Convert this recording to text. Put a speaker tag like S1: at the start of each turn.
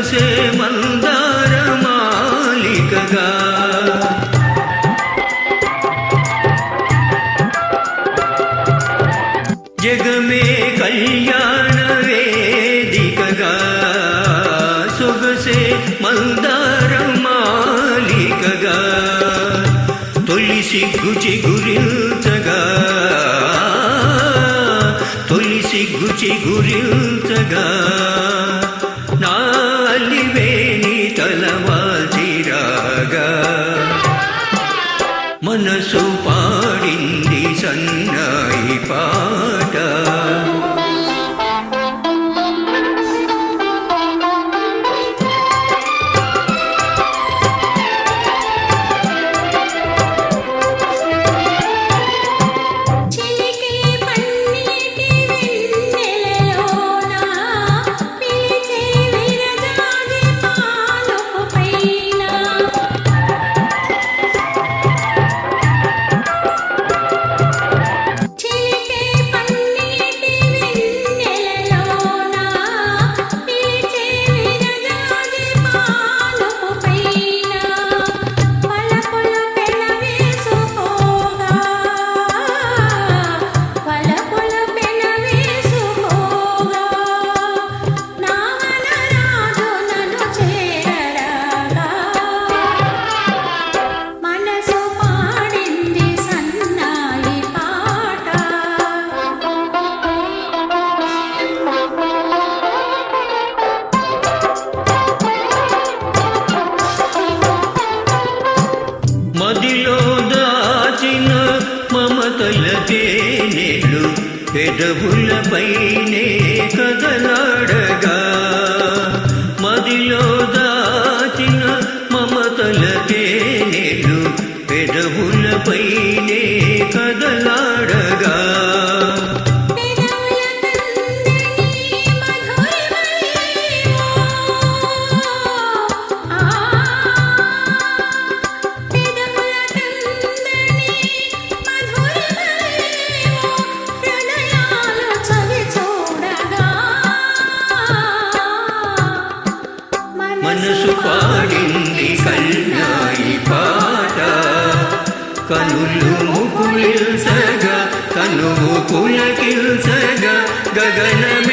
S1: సొగసే మందార మాలికగా. జగమే కళ్యాణ వేదికగా. సొగసే మందార మాలికగా. తొలి సిగ్గు చిగురించగా. తొలి సిగ్గు చిగురించగా. నాదిలో దాచిన మమతల తేనెలు పెదవులపైనే కదలాడగా. మదిలో దాచిన మమతల తేనెలు పెదవులపైనే కదలాడగా. మనసు పాడింది కన్నాయి పాట. కనులు ముకులిల్సగా కనువు పులకిల్సగా గగనమే